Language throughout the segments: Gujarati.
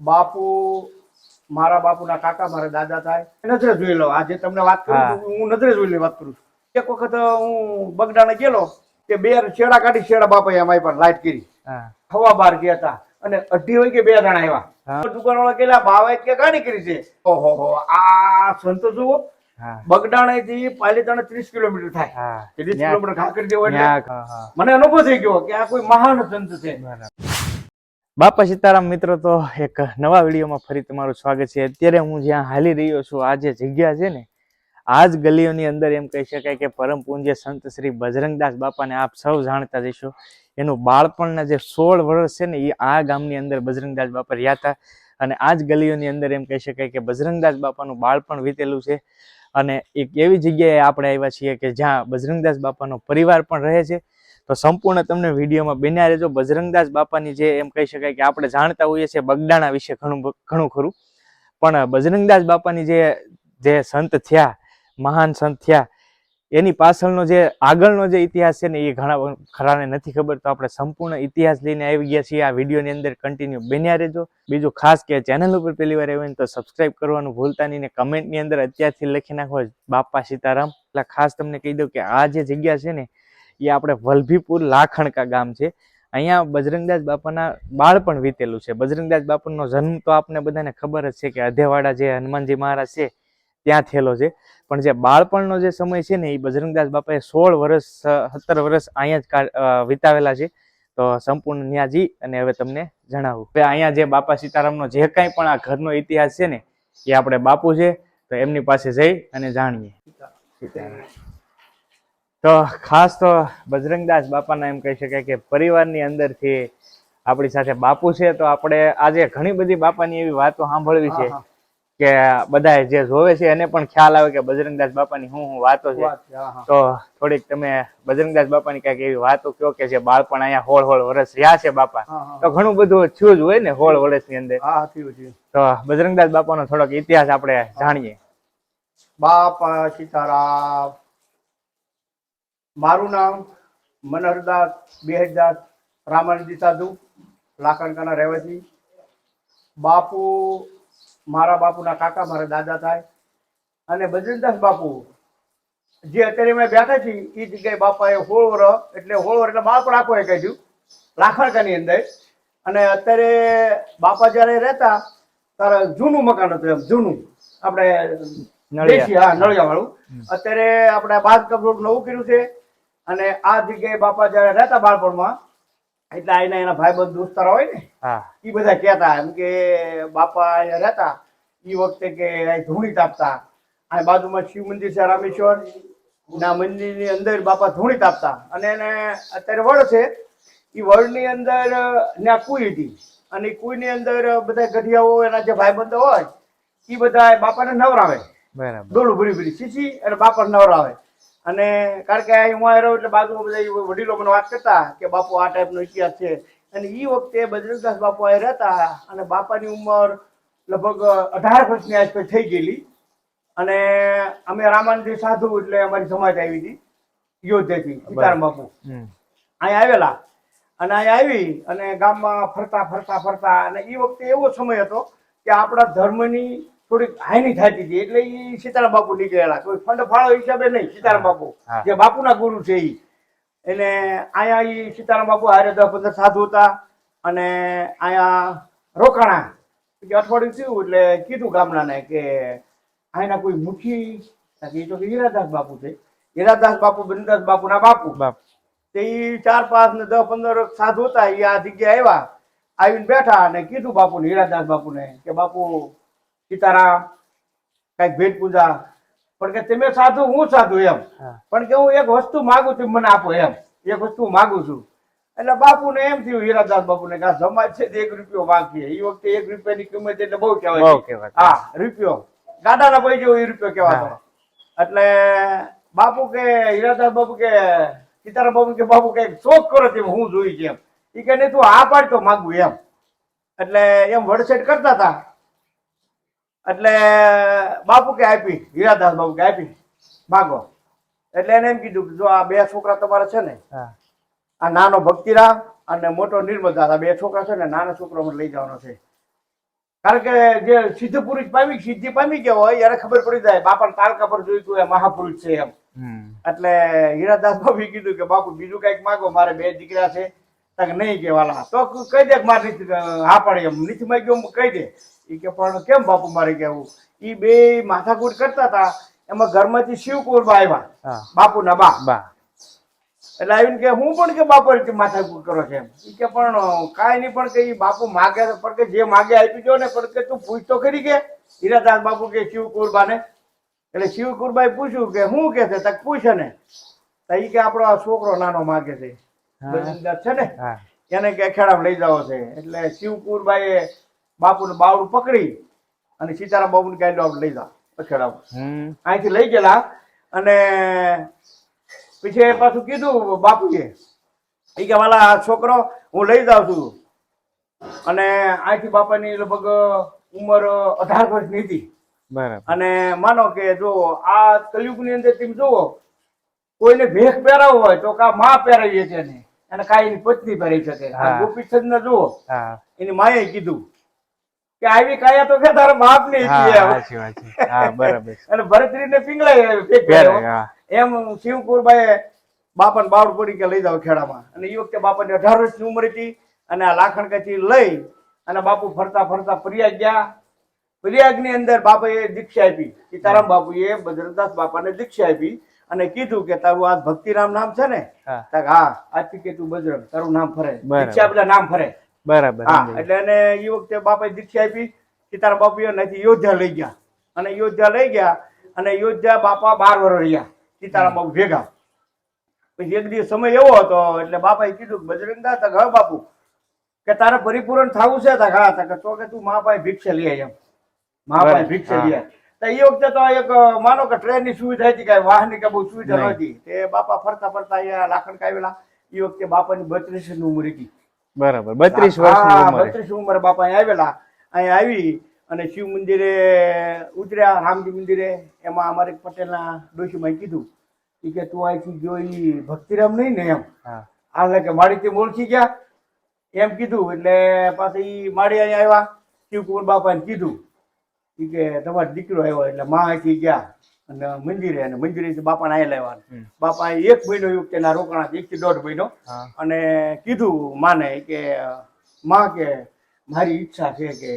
બાપુ મારા બાપુના કાકા મારા દાદા થાય. નજરે જોઈ લો આજે તમને વાત કરું હું. નજરે જોઈ વાત કરું છું. એક વખત હું બગડાને ગયેલો કે બે શેડા કાઢી શેડા બાપા અમારી પણ લાઈટ કરી. હવા બાર ગયા હતા અને અઢી વાગે બે જણા આવ્યા. દુકાન વાળા કેલા ભાવે કે ગાડી કરી છે? ઓહો હો આ સંતો જુઓ. બગડાણે થી પાલીતાણા ત્રીસ કિલોમીટર થાય. ત્રીસ કિલોમીટર ઘા કરી દેવો એટલે ન્યા- હા, હા. મને અનુભવ થઈ ગયો કે આ કોઈ મહાન સંત છે. બાપા સીતારામ મિત્રો, તો એક નવા વિડીયોમાં ફરી તમારું સ્વાગત છે. અત્યારે હું જ્યાં હાલી રહ્યો છું, આ જે જગ્યા છે ને આ જ ગલીઓની અંદર એમ કહી શકાય કે પરમ પૂજ્ય સંત શ્રી બજરંગદાસ બાપાને આપ સૌ જાણતા જઈશું. એનું બાળપણના જે સોળ વર્ષ છે ને, એ આ ગામની અંદર બજરંગદાસ બાપા રહ્યા હતા. અને આ જ ગલીઓની અંદર એમ કહી શકાય કે બજરંગદાસ બાપાનું બાળપણ વીતેલું છે. અને એક એવી જગ્યાએ આપણે આવ્યા છીએ કે જ્યાં બજરંગદાસ બાપાનો પરિવાર પણ રહે છે. તો સંપૂર્ણ તમને વિડીયોમાં બન્યા રહેજો. બજરંગદાસ બાપાની જે એમ કહી શકાય કે આપણે જાણતા હોઈએ છીએ બગડાણા વિશે ઘણું ઘણું ખરું. પણ બજરંગદાસ બાપાની જે જે સંત થયા, મહાન સંત થયા, એની પાછળનો જે, આગળનો જે ઇતિહાસ છે ને એ ઘણા ખરાને નથી ખબર. તો આપણે સંપૂર્ણ ઇતિહાસ લઈને આવી ગયા છીએ. આ વિડીયોની અંદર કન્ટિન્યુ બન્યા રહેજો. બીજું ખાસ કે ચેનલ ઉપર પહેલી વાર આવ્યો તો સબસ્ક્રાઇબ કરવાનું ભૂલતા નહીં ને કમેન્ટની અંદર અત્યારથી લખી નાખો બાપા સીતારામ. એટલે ખાસ તમને કહી દઉં કે આ જે જગ્યા છે ને એ આપણે વલભીપુર લાખણકા ગામ છે. અહીંયા બજરંગદાસ બાપાના બાળપણ વીતેલું છે. બજરંગદાસ બાપાનો જન્મ તો આપને બધાને ખબર જ છે કે અધેવાડા જે હનુમાનજી મહારાજ છે, ત્યાં થયેલો છે. પણ જે બાળપણનો જે સમય છે ને એ બજરંગદાસ બાપાએ સોળ વર્ષ, સત્તર વર્ષ અહીંયા જ વિતાવેલા છે. તો સંપૂર્ણ ન્યાજી અને હવે તમને જણાવું. હવે અહીંયા જે બાપા સીતારામનો જે કાંઈ પણ આ ઘરનો ઇતિહાસ છે ને, એ આપણે બાપુ છે, તો એમની પાસે જઈ અને જાણીએ. સીતારામ. તો ખાસ તો બજરંગદાસ બાપાના એમ કહી શકાય કે પરિવારની અંદરથી આપણી સાથે બાપુ છે તો આપણે આજે ઘણી બધી બાપાની એવી વાતો સાંભળવી છે કે બધા જે જોવે છે એને પણ ખ્યાલ આવે કે બજરંગદાસ બાપાની શું શું વાતો છે. તો થોડીક તમે બજરંગદાસ બાપાની કંઈક એવી વાતો કયો કે જે બાળપણ અહીંયા હોળ હોળ વર્ષ રહ્યા છે બાપા. તો ઘણું બધું થયું જ હોય ને હોળ વર્ષની અંદર. હા થયું થયું. તો બજરંગદાસ બાપાનો થોડોક ઇતિહાસ આપણે જાણીએ. બાપા સીતારામ. મારું નામ મનહરદાસ બેહરદાસ રામાનંદી સાધુ લાખણકાના રહેવાસી. બાપુ મારા બાપુના કાકા મારા દાદા થાય અને બજરંગદાસ બાપુ જે અત્યારે અમે બેઠા છીએ એ જગ્યાએ બાપાએ હોળવર એટલે હોળવર એટલે બાળપણ આખો એ કહ્યું લાખણકાની અંદર. અને અત્યારે બાપા જ્યારે રહેતા ત્યારે જૂનું મકાન હતું એમ જૂનું. આપણે નળિયા. હા નળિયા વાળું અત્યારે આપણે બાંધકામ થોડું નવું કર્યું છે. અને આ જગ્યાએ બાપા જયારે રહેતા બાળપણમાં એટલે એના એના ભાઈબંધ દોસ્તારો હોય ને એ બધા કહેતા એમ કે બાપા અહીંયા રહેતા એ વખતે કે ધૂણી તાપતા. આ બાજુમાં શિવ મંદિર છે રામેશ્વર. ના મંદિરની અંદર બાપા ધૂણી તાપતા. અને એને અત્યારે વડ છે એ વડની અંદર ત્યાં કુઈ હતી. અને ઈ કુઈની અંદર બધા ગઢિયાઓ એના જે ભાઈબંધો હોય એ બધા બાપાને નવરાવે. બરાબર. ડોલું ભરી ભરી સીસી અને બાપા નવરાવે. અને કારણ કે હું આવ્યો એટલે બાજુમાં બધા વડીલો મને વાત કરતા કે બાપુ આ ટાઈપનો ઇતિહાસ છે. અને એ વખતે બજરંગદાસ બાપુ અહીં રહેતા અને બાપાની ઉંમર લગભગ અઢાર વર્ષની આસપાસ થઈ ગયેલી. અને અમે રામાનંદી સાધુ એટલે અમારી સમાજ આવી હતી યોધ્યાથી સીતારામ બાપુ. અહીંયા આવેલા. અને અહીંયા આવી અને ગામમાં ફરતા ફરતા ફરતા. અને એ વખતે એવો સમય હતો કે આપણા ધર્મની થોડીક હાની થતી હતી એટલે એ સીતારામ બાપુ નીકળેલા. કોઈ ફંડ ફાળો હિસાબે નહીં સીતારામ બાપુ. જે બાપુના ગુરુ છે એ એને અહીંયા એ સીતારામ બાપુ હારે દસ પંદર સાધુ હતા અને અહીંયા રોકાણા. અઠવાડિયું થયું એટલે કીધું ગામડાને કે અહીંના કોઈ મુખી એ તો કે હીરાદાસ બાપુ છે. હીરાદાસ બાપુ બિંદાસ બાપુના બાપુ. બાપુ. તે એ ચાર પાંચ ને દસ પંદર સાધુ હતા એ આ જગ્યાએ આવ્યા. આવીને બેઠા અને કીધું બાપુને હીરાદાસ બાપુને કે બાપુ સીતારામ કંઈક ભેટ પૂજા. પણ કે તમે સાધુ હું સાધુ એમ. પણ કે હું એક વસ્તુ માગું છું મને આપો એમ. એક વસ્તુ માગું છું. એટલે બાપુને એમ થયું હીરાદાસ બાપુને કે આ સમાજ છે એક રૂપિયો માંગીએ એ વખતે એક રૂપિયાની કિંમત એટલે બહુ કહેવાય. હા રૂપિયો. ગાડાના પૈસે જેવો એ રૂપિયો કહેવાતો. એટલે બાપુ કે હીરાદાસ બાપુ કે સીતારામ બાપુ કે બાપુ કે શોખ કરો તેમ હું જોઈ છે એમ એ કે નહીં તું આ પાડ તો માગું એમ. એટલે એમ વડસેટ કરતા હતા. એટલે બાપુ કે આપી હીરાદાસ બાપુ કે આપી. માગો એટલે એને એમ કીધું કે જો આ બે છોકરા તમારા છે ને આ નાનો ભક્તિરામ અને મોટો નિર્મલદાસ આ બે છોકરા છે ને નાનો છોકરો લઈ જવાનો છે. કારણ કે જે સિદ્ધ પુરુષ પામી સિદ્ધિ પામી ગયો હોય એને ખબર પડી જાય બાપા તારકા પર જોયું તું એ મહાપુરુષ છે એમ. એટલે હીરાદાસ બાપુએ કીધું કે બાપુ બીજું કંઈક માગો મારે બે દીકરા છે. તક નહીં કે વાલા. તો કહી દે મારે હા પણ એમ નથી ગયો કહી દે. એ કે પણ કેમ બાપુ મારે કહેવું એ બે માથાકૂટ કરતા હતા. એમાં ઘરમાંથી શિવકુરબા આવ્યા. હા. બાપુના બા. બા. એટલે આવીને કે હું પણ કે બાપુ માથાકૂટ કરો છે એમ. એ કે પણ કાંઈ નહીં પણ કે બાપુ માગે પણ કે જે માગે આપી દો ને પણ કે તું પૂછ તો ખરી કે. હીરાદાસ બાપુ કે શિવકુરબાને એટલે શિવકુરબાએ પૂછ્યું કે શું કે છે? તક પૂછે ને. તો ઈ કે આપણો આ છોકરો નાનો માગે છે. છે ને. એને કે ખેડામાં લઈ જાવો છે. એટલે શિવકુરબાએ બાપુનું બાવડું પકડી અને સીતારામ બાબુને ગાડી લઈ જાઓ પછેડાવ અહીંથી લઈ ગયેલા અને પછી પાછું કીધું બાપુએ એ કે વાલા છોકરો હું લઈ જાઉં છું. અને અહીંથી બાપાની લગભગ ઉંમર અઢાર વર્ષની હતી. અને માનો કે જો આ કલયુગની અંદર તમે જુઓ કોઈને ભેખ પહેરાવો હોય તો કા માં પહેરાવીએ છે એને. અને કાંઈ એની પત્ની પહેરી શકે. ગોપીચંદ ને જુઓ એની માએ કીધું કે આવી કાયા તો કે તારા બાપની. સાચી વાત છે. હા બરાબર અને ભરતરી ને. હા. એમ શિવકુરબાએ બાપાને બાવડ પડી કે લઈ જાવ ખેડામાં. અને એ વખતે બાપાની અઢાર વર્ષની ઉંમર હતી અને આ લાખણકાથી લઈ અને બાપુ ફરતા ફરતા પ્રયાગ ગયા. પ્રયાગની અંદર બાપાએ દીક્ષા આપી સીતારામ બાપુએ બજરંગદાસ બાપાને દીક્ષા આપી અને કીધું કે તારું આ ભક્તિરામ નામ છે ને હા. આજથી કે તું બજરંગ તારું નામ ફરે. દીક્ષા બધા નામ ફરે. બરાબર હા એટલે અને એ વખતે બાપાએ દીક્ષા આપી સીતારામ બાપુએ નથી યોધ્યા લઈ ગયા. અને યોધ્યા લઈ ગયા અને યોદ્ધા બાપા બાર વર્ષ રહ્યા સીતારામ બાપુ ભેગા. પછી એક દિવસ સમય એવો હતો એટલે બાપાએ કીધું કે બજરંગદાસ તો હા બાપુ કે તારે પરિપૂર્ણ થવું છે તો હા તો કે તો કે તું મા પાસે ભિક્ષે લઈ આય એમ. મા પાસે ભિક્ષે લઈ. તો એ વખતે તો એક માનો કે ટ્રેનની સુવિધા હતી કાંઈ વાહનની કે બહુ સુવિધા નહીં. નહોતી. તે બાપા ફરતા ફરતા અહીંયા લાખણ કાવેલા એ વખતે બાપાની બત્રીસની ઉંમર હતી. બરાબર. બત્રીસ વર્ષ બત્રીસ ઉંમર બાપા અહીંયા આવેલા. અહીંયા આવી અને શિવ મંદિરે ઉતર્યા રામજી મંદિરે. એમાં અમારે પટેલના ડોશીમાં કીધું ઈ કે તું અહીંથી ગયો ઈ ભક્તિરામ નહીં ને એમ. હા. હાલે કે માળીથી ઓળખી ગયા. એમ કીધું એટલે પાછી માળી અહીંયા આવ્યા. શિવકુમાર બાપાને કીધું કે તમારો દીકરો આવ્યો એટલે માં અહીંથી ગયા. અને મંદિરે અને મંદિરે બાપાને ને હમ. બાપા એક મહિનો એવું કે રોકાણા એક થી દોઢ મહિનો અને કીધું માને કે માં કે મારી ઈચ્છા છે કે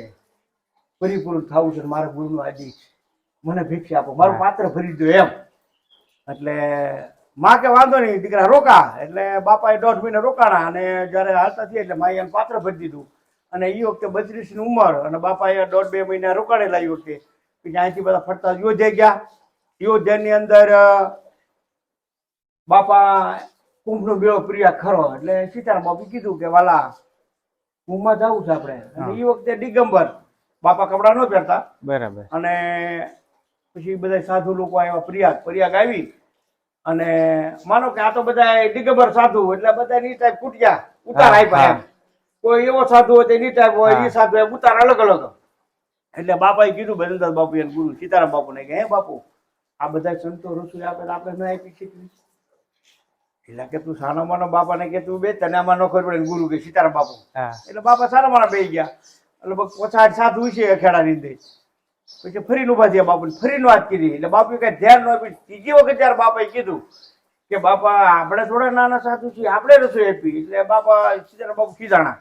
પરિપૂર્ણ થવું છે મારા ગુરુનું આદેશ મને ભિક્ષા આપો. મારું પાત્ર ભરી દો એમ. એટલે માં કે વાંધો નહીં દીકરા રોકા. એટલે બાપાએ દોઢ મહિને રોકાણા અને જ્યારે હાલતા થયા એટલે માએ એમ પાત્ર ભરી દીધું. અને એ વખતે બત્રીસની ઉંમર અને બાપાએ દોઢ બે મહિના રોકાણેલા એ વખતે. અહીંથી બધા ફરતા યોજાઈ ગયા. યોધ્યાની અંદર બાપા બાપા કુંભનો મેળો પ્રિય ખરો. એટલે સીતારામ બાપુ કીધું કે વાલા કુંભમાં જવું છે આપણે. અને એ વખતે દિગંબર બાપા કપડા ન પહેરતા. બરાબર. અને પછી બધા સાધુ લોકો આવ્યા પ્રિયાગ પ્રિયાગ આવી અને માનો કે આ તો બધા દિગંબર સાધુ એટલે બધા ની ટાઈપ કૂટ્યા ઉતાર આપ્યા એમ. કોઈ એવો સાધુ હોય એની ટાઈપ હોય. એ સાધુ ઉતાર અલગ અલગ એટલે બાપાએ કીધું ભજનદાસ બાપુ એ ગુરુ. સીતારામ બાપુને કે હે બાપુ આ બધા સંતો રસોઈ આપે આપણે ન આપી શકીએ. એટલે કે તું સાનો માનો બાપાને કે તું બે તને આમાં ન પડે ગુરુ કે સીતારામ બાપુ. એટલે બાપા સારા મારા બે ગયા. એટલે બસ પછાડ સાધુ છે અખેડાની અંદર. પછી ફરીને ઊભા થયા બાપુ ફરીને વાત કરી. એટલે બાપુ કઈ ધ્યાન ન આપ્યું. ત્રીજી વખત જયારે બાપાએ કીધું કે બાપા આપણે થોડા નાના સાધુ છીએ આપણે રસોઈ આપી. એટલે બાપા સીતારામ બાપુ કીધાણા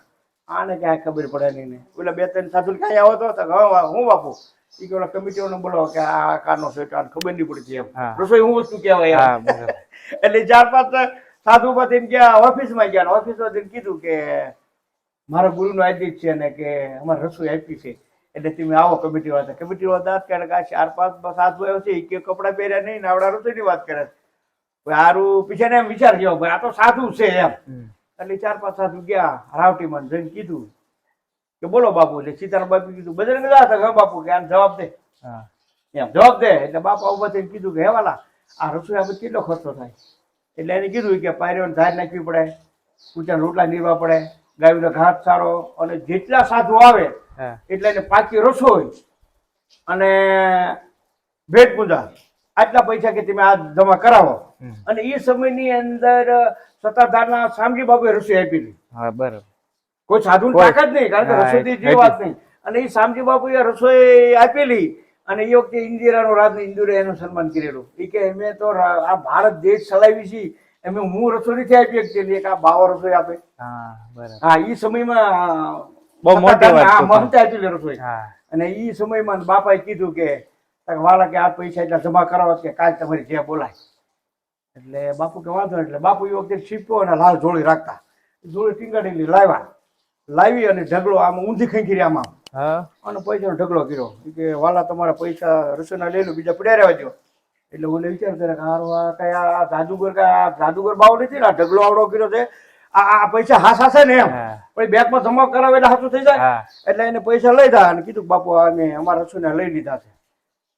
આને ક્યાંય ખબર પડે નહીં ને. એટલે બે ત્રણ સાધુ ક્યાંય આવો તો તો હવે હું બાપુ. એ કે ઓલા કમિટીઓને બોલો કે આ કાનો છે તો ખબર નહીં પડતી એમ. રસોઈ હું વસ્તુ કહેવાય એટલે ચાર પાંચ સાધુ પછી ગયા ઓફિસમાં ગયા ઓફિસમાં કીધું કે મારા ગુરુનો આદેશ છે ને કે અમારે રસોઈ આપી છે. એટલે તમે આવો કમિટી વાળા કમિટી વાળા કાઢે કે આ ચાર પાંચ સાધુ આવ્યો છે કે કપડાં પહેર્યા નહીં ને આવડા રસોઈની વાત કરે સારું પીછે ને એમ વિચાર ગયો ભાઈ આ તો સાધુ છે એમ. એટલે ચાર પાંચ સાધુ ગયા રાવટીમાં જઈને કીધું કે બોલો બાપુ એટલે સીતારામ બાપુ કીધું બજરંગ દાસ હા બાપુ? કે આને જવાબ દે. એમ જવાબ દે. એટલે બાપા ઊભા થઈને કીધું કે હેવાલા આ રસોઈ આપણે કેટલો ખર્ચો થાય? એટલે એને કીધું કે પાયરીઓને ધાર નાખવી પડે કૂચાને રોટલા નીરવા પડે ગાયનો ઘાસ સારો અને જેટલા સાધુ આવે એટલે એને પાકી રસોઈ અને ભેટ પૂજા. આટલા પૈસા કે તમે આ જમા કરાવો. અને એ સમયની અંદર સત્તાધારના શામજી બાબુએ રસોઈ આપી હતી હા બરાબર. કોઈ સાધુ તાકાત નહીં કારણ કે રસોઈ જે જેવી વાત નહીં અને એ શામજી એ રસોઈ આપેલી અને એ વખતે ઇન્દિરાનો રાજ ઇન્દુરે એનું સન્માન કરેલું. એ કે અમે તો આ ભારત દેશ ચલાવી છીએ એમ હું રસોઈ નથી આપી શકતી. એક આ બાવા રસોઈ આપે. હા એ સમયમાં બહુ મોટી વાત મમતા તો પણ. મહંતે આપેલી રસોઈ. અને એ સમયમાં બાપાએ કીધું કે વાળા વાલા કે આ પૈસા એટલા જમા કરાવો કે કાલ તમારી જે બોલાય. એટલે બાપુ કે વાંધો. એટલે બાપુ એ વખતે છીપ્યો અને લાલ જોડી રાખતા. જોડી ટીંગાડેલી લાવ્યા. લાવી અને ઢગલો આમ ઊંધી ખંખીરી આમાં. હા. અને પૈસાનો ઢગલો કર્યો. કે વાલા તમારા પૈસા રસોઈના લઈ લો બીજા પડ્યા રહેવા દો એટલે ઓલે વિચાર કરે કે હારું આ કઈ આ જાદુગર કઈ આ જાદુગર બાવ નથી ને? આ ઢગલો આવડો કર્યો છે. આ પૈસા હાસ હાસે ને એમ. પછી બેંકમાં જમા કરાવે એટલે હાથું થઈ જાય. એટલે એને પૈસા લઈ દા અને કીધું બાપુ અમે અમારા રસોઈને લઈ લીધા છે.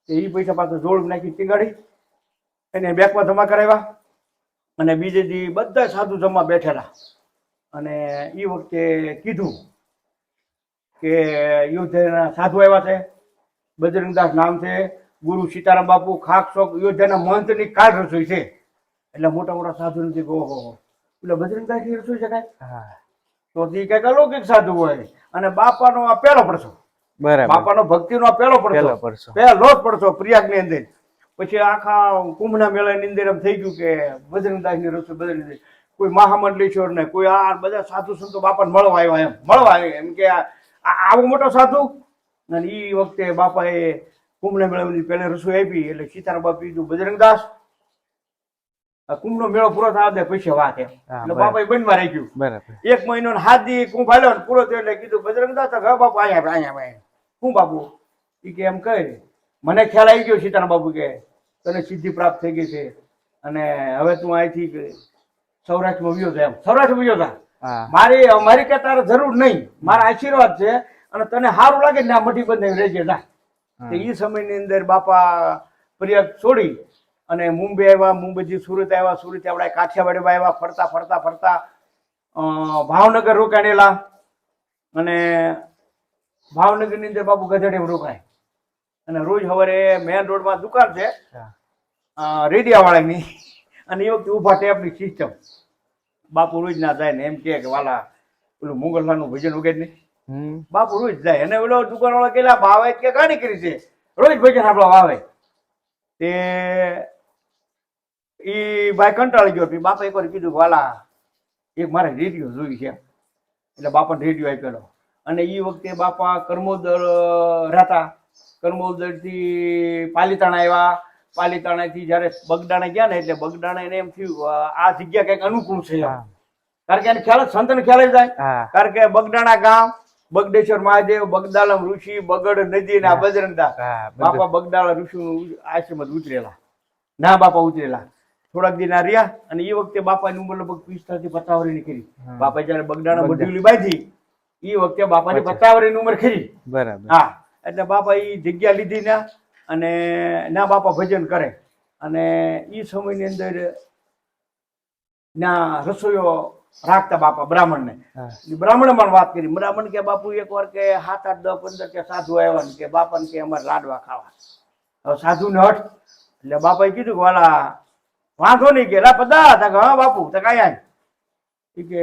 એ પૈસા પાછું જોડ નાખી ટીંગાડી એને બેંકમાં જમા કરાવ્યા. અને બીજે દી બધા સાધુ જમા બેઠેલા. અને એ વખતે કીધું કે યોદ્ધાના સાધુ આવ્યા છે બજરંગદાસ નામ છે ગુરુ સીતારામ બાપુ ખાક શોખ યોદ્ધાના મહંતની કાળ રસોઈ છે. એટલે મોટા મોટા સાધુ નથી ઓહો એટલે બજરંગદાસની રસોઈ છે કાંઈ? હા. તો તે કંઈક અલૌકિક સાધુ હોય. અને બાપાનો આ પહેલો પડશો બરાબર. બાપાનો ભક્તિનો આ પહેલો પેલો પડશો પહેલો જ પડશો પ્રયાગની અંદર. પછી આખા કુંભના મેળાની અંદર એમ થઈ ગયું કે બજરંગદાસની રસોઈ બજરંગદાસ કોઈ મહામંડલેશ્વર ને કોઈ આ બધા સાધુ સંતો બાપાને મળવા આવ્યા એમ. મળવા આવ્યા એમ કે આવો મોટો સાધુ? અને એ વખતે બાપાએ કુંભને મેળવની પહેલે રસોઈ આપી એટલે સીતારામ બાપા કીધું બજરંગદાસ કુંભનો મેળો પૂરો થવા દે પછી વાત એમ. એટલે. બાપાએ બંધવા રાખ્યું બરાબર. એક મહિનો હાથ દી કુંભ આવ્યો ને પૂરો થયો એટલે કીધું બજરંગદાસ હા બાપા અહીંયા અહીંયા અહીંયા. હું બાપુ? એ કે એમ કહે મને ખ્યાલ આવી ગયો સીતારામ બાપુ કે તને સિદ્ધિ પ્રાપ્ત થઈ ગઈ છે. અને હવે તું અહીંથી સૌરાષ્ટ્રમાં વ્યો જા એમ. સૌરાષ્ટ્ર વ્યો જા મારી મારી કે તારે જરૂર નહીં. મારા આશીર્વાદ છે અને તને સારું લાગે ને આ મઠી બંધ રહેજે ના. તો એ સમયની અંદર બાપા પ્રયાગ છોડી અને મુંબઈ આવ્યા મુંબઈથી સુરત આવ્યા સુરત આપણે કાઠિયાવાડીમાં આવ્યા ફરતા ફરતા ફરતા ભાવનગર રોકાણેલા અને ભાવનગરની અંદર બાપુ ગધેડે રોકાય. અને રોજ સવારે મેન રોડમાં દુકાન છે રેડિયા રેડિયાવાળાની. અને એ વખતે ઊભા ટેપની સિસ્ટમ બાપુ રોજ ના જાય ને એમ કે વાલા પેલું મુગલલાનું ભજન વગેરે નહીં. બાપુ રોજ જાય. અને ઓલો દુકાનવાળા કેલા ભાવે કે કાઢી કરી છે? રોજ ભજન આપણો વાવે તે એ ભાઈ કંટાળી ગયો. બાપા એક વાર કીધું વાલા એક મારે રેડિયો જોઈ છે. એટલે બાપાને રેડિયો આપેલો અને એ વખતે બાપા કર્મોદર રહેતા કર્મોદરથી પાલીતાણા આવ્યા. પાલીતાણાથી જ્યારે બગદાણા ગયા ને એટલે બગદાણા એને એમ થયું આ- જગ્યા કંઈક અનુકૂળ છે કારણ કે એને ખ્યાલ સંતને ખ્યાલ જ કારણ કે બગદાણા ગામ બગડેશ્વર મહાદેવ બગદાલમ ઋષિ બગડ નદી ના બજરંગદાસ બાપા બગદાળા ઋષિ આશ્રમ ઉતરેલા. ના બાપા ઉતરેલા. થોડાક દિન રહ્યા અને એ વખતે બાપાની ઉંમર લગભગ પિસ્તાળીસથી પતાવરી કરી. બાપા જયારે બગડાણા બગડા. બઢીલી બાંધી એ વખતે બાપાની ની પતાવરી ઉંમર ખરી બરાબર. હા. એટલે બાપા એ જગ્યા લીધી ના. અને ના બાપા ભજન કરે. અને એ સમયની અંદર ના રસોઈઓ રાખતા બાપા બ્રાહ્મણને. બ્રાહ્મણે પણ વાત કરી. બ્રાહ્મણ કે બાપુ એક વાર કે સાત આઠ દસ પંદર કે સાધુ આવ્યા ને કે બાપાને કે અમારે લાડવા ખાવા. હવે સાધુને હટ એટલે બાપાએ કીધું કે વાલા વાંધો નહીં કે પદા તા કે હા બાપુ તો કાંઈ આય. કે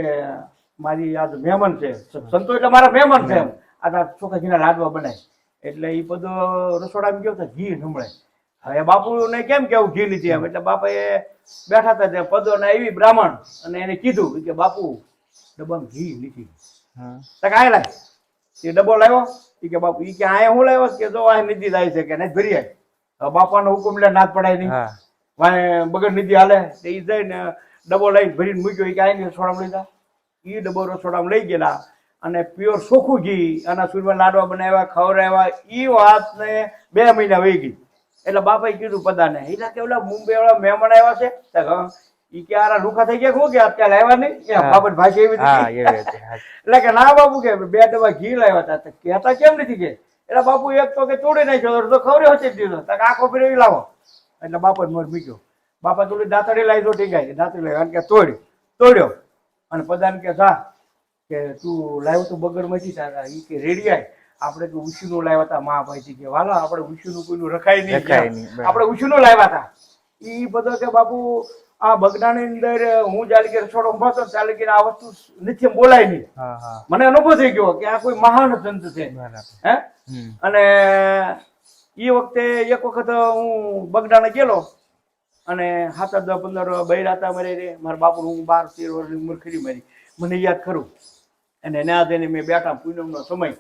મારી આ મહેમાન છે. સંતો એટલે મારા મહેમાન છે એમ. આ ચોખાજીના લાડવા બનાય. એટલે એ બધો રસોડામાં ગયો તો ઘી નમળે. હવે બાપુને કેમ કેવું ઘી લીધી એમ? એટલે એ બેઠા હતા ત્યાં પદો ને આવી બ્રાહ્મણ. અને એને કીધું કે બાપુ ડબ્બામાં ઘી લીધી. હા. તો કાંઈ લાય. એ ડબ્બો લાવ્યો. એ કે બાપુ એ કે આ હું લાવ્યો? કે જો આ નિધિ લાવી છે કે નહીં ભરી આય. હવે બાપાનો હુકમ લે નાથ પડાય નહીં. વાય બગર નિધિ હાલે. એ જઈને ડબ્બો લઈને ભરીને મૂક્યો. એ કે આઈને રસોડામાં લીધા. એ ડબ્બો રસોડામાં લઈ ગયેલા. અને પ્યોર સોખું ઘી અને સુરમાં લાડવા બનાવ્યા ખવડાવ્યા એ વાતને બે મહિના વહી ગઈ. એટલે બાપાએ કીધું પદાને એટલે કે ઓલા મુંબઈ વાળા મહેમાન આવ્યા છે. ઈ કે આરા લુખા થઈ ગયા કે હું કે અત્યારે આવ્યા નહીં? બાબત ભાષા એવી. એટલે કે ના બાપુ કે બે ડબ્બા ઘી લાવ્યા હતા. કહેતા કેમ નથી કે? એટલે બાપુ એક તો કે તોડી નાખ્યો તો ખવડ્યો હશે દીધો. તક આખો ફેરવી લાવો. એટલે બાપા મોર મીક્યો. બાપા થોડી દાંતડી લાવી તો ટીકાય દાંતડી લાવી. કે તોડ્યો. તોડ્યો. અને પદાને કે સા કે તું લાવ્યો તો બગડ મચી તારા એ કે રેડી આય આપણે તો ઉછીનું લાવ્યા હતા મહાભાઈજી કે વાલા આપણે ઉછીનું કોઈનું રખાય નહીં. રખાય નહીં, બરાબર. આપણે ઉછીનું લાવ્યા હતા એ બધો કે બાપુ આ બગડાની અંદર હું જ્યારે કે રસોડો હતો કે આ વસ્તુ નિત્ય બોલાય નહીં. મને અનુભવ થઈ ગયો કે આ કોઈ મહાન સંત છે. હે? અને એ વખતે એક વખત હું બગડાને ગયેલો અને આઠ દસ પંદર બૈરા હતા મારે મારા બાપુ હું બાર તેર વર્ષની ઉંમર ખરી મારી. મને યાદ ખરું. અને એના જઈને મેં બેઠા પૂનમનો સમય.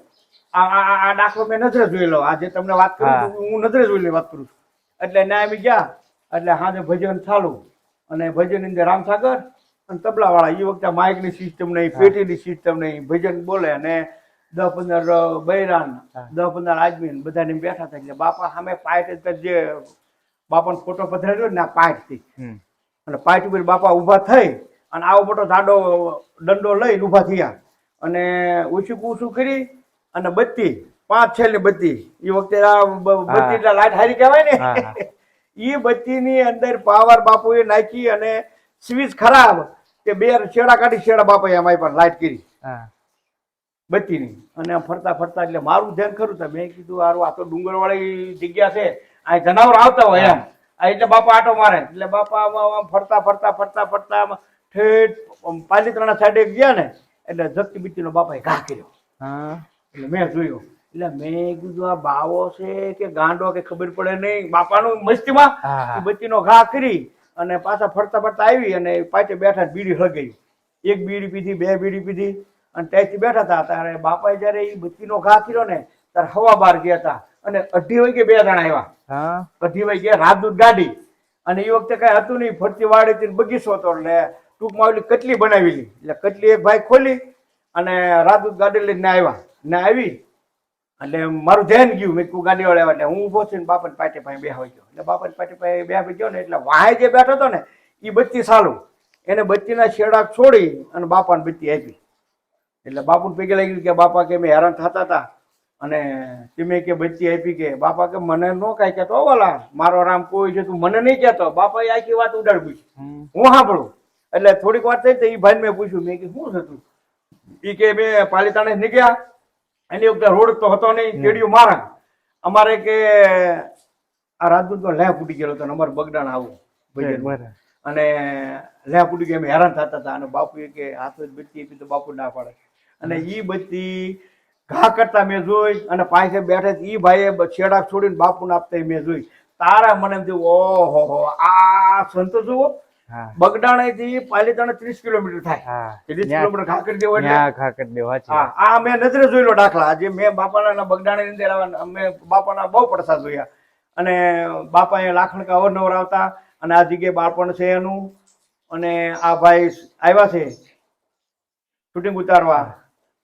આ આ દાખલો મેં નજરે જોયેલો આજે તમને વાત કરું હું. નજરે જોયેલી વાત કરું છું. એટલે ના અમે ગયા એટલે સાંજે ભજન ચાલુ. અને ભજન અંદર રામસાગર અને તબલાવાળા. એ વખતે માઇકની સિસ્ટમ નહીં પેટીની સિસ્ટમ નહીં. ભજન બોલે અને દસ પંદર બૈરાન દસ પંદર આદમી ને બધાને બેઠા થાય એટલે બાપા સામે પાઇટ જ જે બાપાનો ફોટો પધરાવ્યો ને આ પાઇટથી અને પાઇટ ઉપર બાપા ઊભા થઈ અને આવો મોટો જાડો દંડો લઈને ઊભા થયા. અને ઊંચું ઊંચું કરી અને બત્તી પાંચ છેલ્લી બત્તી. એ વખતે આ બત્તી એટલે લાઈટ હારી કહેવાય ને. એ બત્તીની અંદર પાવર બાપુએ નાખી અને સ્વિચ ખરાબ કે બે છેડા કાઢી છેડા બાપાએ અમારી પર લાઈટ કરી. બત્તીની. અને ફરતા ફરતા એટલે મારું ધ્યાન ખરું તો મેં કીધું હારું આ તો ડુંગર વાળી જગ્યા છે. આ જનાવર આવતા હોય એમ. આ એટલે બાપા આટો મારે. એટલે બાપા ફરતા ફરતા ફરતા ફરતા ઠેઠ પાલિત્રાના સાઈડે ગયા ને એટલે જપ્તી બીતીનો બાપાએ ઘા કર્યો. એટલે મેં જોયું. એટલે મેં કીધું આ બાવો છે કે ગાંડો કે ખબર પડે નહીં. બાપાનું મસ્તીમાં હા. ઘા કરી અને પાછા ફરતા ફરતા આવી અને પાછે બેઠા બીડી હળગાઈ. એક બીડી પીધી બે બીડી પીધી અને ત્યાંથી બેઠા હતા. ત્યારે બાપાએ જયારે એ બત્તીનો ઘા કર્યો ને ત્યારે હવા બાર ગયા હતા. અને અઢી વાગે બે જણા આવ્યા. અઢી વાગે રાજદૂત ગાડી. અને એ વખતે કઈ હતું નહીં. ફરતી વાડી ને બગીચો હતો એટલે ટૂંકમાં ઓલી કટલી બનાવેલી. એટલે કટલી એક ભાઈ ખોલી અને રાજદૂત ગાડી લઈને આવ્યા. ને આવી એટલે મારું ધ્યાન ગયું. મેં કીધું ગાડી વાળા એટલે હું ઊભો છું ને બાપાની પાટે પાસે બેહાવી ગયો. એટલે બાપન પાટે પાસે બેહવા ગયો ને એટલે વાહે જે બેઠો હતો ને એ બત્તી સાલું એને બત્તીના છેડા છોડી અને બાપાને બત્તી આપી. એટલે બાપુને પગે લાગી કે બાપા કે મેં હેરાન થતા હતા? અને તમે કે બચ્ચી આપી કે બાપા કે મને ન કાંઈ કહેતો ઓલા. વાલા મારો રામ કોઈ છે તું મને નહીં કહેતો. બાપાએ આખી વાત ઉડાડ પૂછી. હું સાંભળું. એટલે થોડીક વાર થઈ તો એ ભાઈને મેં પૂછ્યું મેં કે શું થતું એ કે મેં પાલિતાણે નીકળ્યા. એની વખતે રોડ તો હતો નહીં કેડિયું મારા. અમારે કે આ રાજદૂતનો લેહ ફૂટી ગયેલો હતો અમારે બગડાણ આવું અને લેહ ફૂટી ગયા અમે હેરાન થતા હતા. અને બાપુએ કે હાથ બચતી આપી તો બાપુ ના પાડે. અને એ બચતી ઘા કરતા મેં જોઈ અને પાસે બેઠે એ ભાઈએ છેડા છોડીને બાપુને આપતા મેં જોઈ. તારા મને એમ થયું ઓહો હો આ સંતો જુઓ. બગડાણાથી પાલીતાણા ત્રીસ કિલોમીટર થાય. ત્રીસ કિલોમીટર ઘા કરી દેવો એટલે? ન્યા ખા કરી દેવો હા આ મેં નજરે જોયેલો દાખલા. આજે મેં બાપાના બગડાણી અંદર આવ્યા અમે બાપાના બહુ પડસા જોયા. અને બાપા એ લાખણકા અવરનવર આવતા અને આ જગ્યાએ બાળપણ છે એનું. અને આ ભાઈ આવ્યા છે શૂટિંગ ઉતારવા.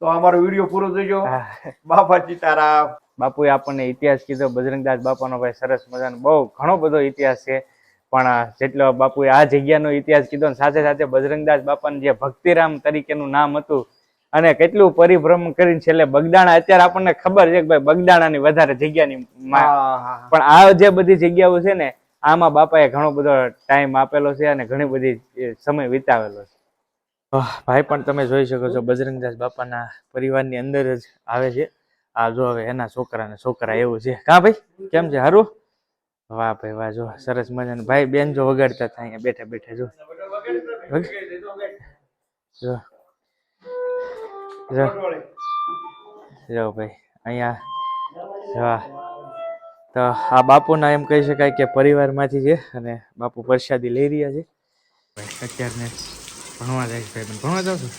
તો અમારો વીડિયો પૂરો હા. બાપા સીતારામ. બાપુએ આપણને ઇતિહાસ કીધો. બજરંગદાસ બાપાનો ભાઈ સરસ મજાનો બહુ ઘણો બધો ઇતિહાસ છે. પણ જેટલો બાપુએ આ જગ્યાનો ઇતિહાસ કીધો ને સાથે સાથે બજરંગદાસ બાપાનું જે ભક્તિરામ તરીકેનું નામ હતું અને કેટલું પરિભ્રમ કરીને છેલ્લે બગદાણા અત્યારે આપણને ખબર છે કે ભાઈ બગદાણાની વધારે જગ્યાની. પણ આ જે બધી જગ્યાઓ છે ને આમાં બાપાએ ઘણો બધો ટાઈમ આપેલો છે અને ઘણી બધી સમય વિતાવેલો છે. ભાઈ પણ તમે જોઈ શકો છો બજરંગદાસ બાપાના પરિવારની અંદર જ આવે છે. આ જો હવે એના છોકરા ને છોકરા એવું છે. કા ભાઈ કેમ છે? હારું? વાહ ભાઈ, વાહ, જો, સરસ મજાનું. ભાઈ, બેન જો વગાડતા હતા અહીંયા, બેઠા બેઠા, જો. જો. જો. ભાઈ, અહીંયા, વાહ. તો આ બાપુના એમ કહી શકાય કે પરિવારમાંથી છે, અને બાપુ પ્રસાદી લઈ રહ્યા છે. અત્યારને ભણવા જાય ભાઈ ભણવા જાવ છો?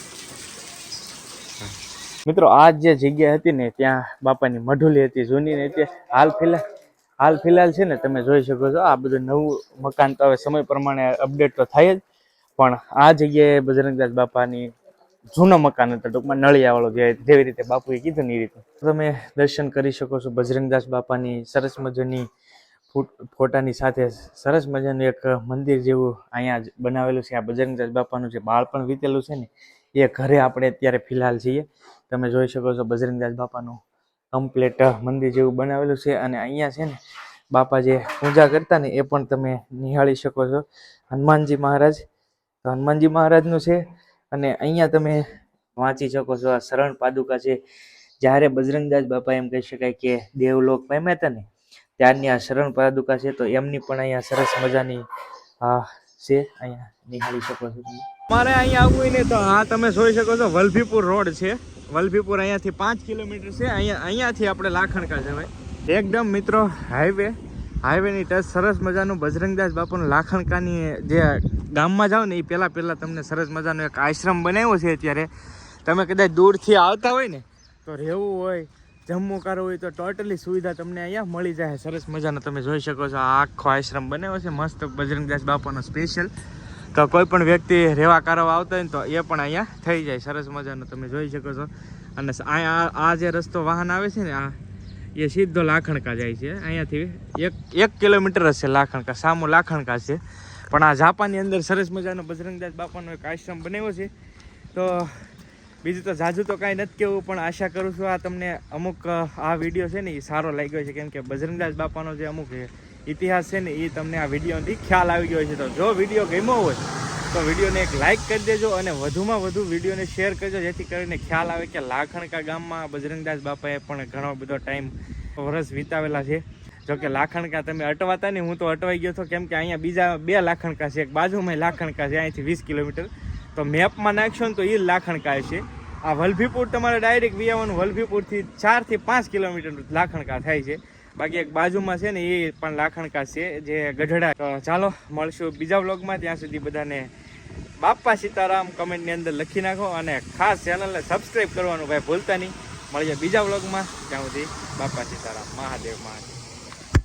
મિત્રો, આ જે જગ્યા હતી ને, ત્યાં બાપાની મઢુલી હતી, જૂની ને તે હાલ ફિલહાલ હાલ ફિલહાલ છે ને તમે જોઈ શકો છો, આ બધું નવું મકાન તો હવે સમય પ્રમાણે અપડેટ તો થાય જ, પણ આ જગ્યાએ બજરંગદાસ બાપાની જૂનો મકાન હતો, ટૂંકમાં નળિયાવાળો જેવી રીતે બાપુએ કીધું ને એ રીતે. તમે દર્શન કરી શકો છો બજરંગદાસ બાપાની સરસ મજાની ફૂટ- ફોટાની સાથે સરસ મજાનું એક મંદિર જેવું અહીંયા જ બનાવેલું છે. આ બજરંગદાસ બાપાનું જે બાળપણ વીતેલું છે ને, એ ઘરે આપણે અત્યારે ફિલહાલ છીએ. તમે જોઈ શકો છો બજરંગદાસ બાપાનું કમ્પ્લેટ મંદિર જેવું બનાવેલું છે અને અહીંયા છે ને બાપા જે પૂજા કરતા ને એ પણ તમે નિહાળી શકો છો. હનુમાનજી મહારાજ હનુમાનજી મહારાજનું છે અને અહીંયા તમે વાંચી શકો છો આ શરણ પાદુકા છે. જ્યારે બજરંગદાસ બાપા એમ કહી શકાય કે દેવલોક પામ્યા હતા ને, ત્યારની આ શરણ પાદુકા છે, તો એમની પણ અહીંયા સરસ મજાની છે, અહીંયા નિહાળી શકો છો મારે અહીંયા આવવું ને તો આ તમે જોઈ શકો છો, વલભીપુર રોડ છે. વલભીપુર અહીંયાથી પાંચ કિલોમીટર છે. અહીંયા અહીંયાથી આપણે લાખણકા જવાય. એકદમ મિત્રો હાઈવે હાઈવેની ટચ સરસ મજાનું બજરંગદાસ બાપુનું લાખણકાની જે ગામમાં જાઓ ને, એ પહેલાં પહેલાં તમને સરસ મજાનો એક આશ્રમ બનાવ્યો છે અત્યારે. તમે કદાચ દૂરથી આવતા હોય ને, તો રહેવું હોય, જમવું કરવું હોય, તો ટોટલી સુવિધા તમને અહીંયા મળી જાય. સરસ મજાનો તમે જોઈ શકો છો આખો આશ્રમ બનાવ્યો છે. મસ્ત બજરંગદાસ બાપાનો સ્પેશિયલ તો કોઈ પણ વ્યક્તિ રહેવા કરવા આવતા હોય ને તો એ પણ અહીંયા થઈ જાય. સરસ મજાનો તમે જોઈ શકો છો. અને અહીંયા આ જે રસ્તો વાહન આવે છે ને, આ એ સીધો લાખણકા જાય છે. અહીંયાથી એક એક કિલોમીટર છે લાખણકા, સામો લાખણકા છે. પણ આ જાપાનની અંદર સરસ મજાનો બજરંગદાસ બાપાનો એક આશ્રમ બનાવ્યો છે. તો બીજું તો જાજુ તો કાંઈ નથી કેવું, પણ આશા કરું છું આ તમને અમુક આ વીડિયો છે ને એ સારો લાગ્યો છે કેમ કે બજરંગદાસ બાપાનો જે અમુક ઇતિહાસ છે ને એ તમને આ વિડીયોથી ખ્યાલ આવી ગયો છે તો જો વીડિયો ગમ્યો હોય, તો વિડીયોને એક લાઇક કરી દેજો અને વધુમાં વધુ વિડીયોને શેર કરજો, જેથી કરીને ખ્યાલ આવે કે લાખણકા ગામમાં બજરંગદાસ બાપાએ પણ ઘણો બધો ટાઈમ વર્ષ વિતાવેલા છે. જોકે લાખણકા તમે અટવાતા નહીં, હું તો અટવાઈ ગયો હતો કેમ કે અહીંયા બીજા બે લાખણકા છે, એક બાજુમાં લાખણકા છે, અહીંથી વીસ કિલોમીટર. તો મેપમાં નાખશો ને તો એ લાખણકા છે આ વલભીપુર તમારે ડાયરેક્ટ વિયાવાનું, વલભીપુરથી ચારથી પાંચ કિલોમીટર લાખણકા થાય છે. બાકી એક બાજુમાં છે ને એ પણ લાખણકા છે, જે ગઢડા. ચાલો, મળશું બીજા વ્લોગમાં. ત્યાં સુધી બધાને બાપા સીતારામ કમેન્ટની અંદર લખી નાખો અને ખાસ ચેનલને સબસ્ક્રાઈબ કરવાનું ભાઈ ભૂલતા નહીં. મળીએ બીજા વ્લોગમાં. ત્યાં સુધી બાપા સીતારામ. મહાદેવ મહાદેવ.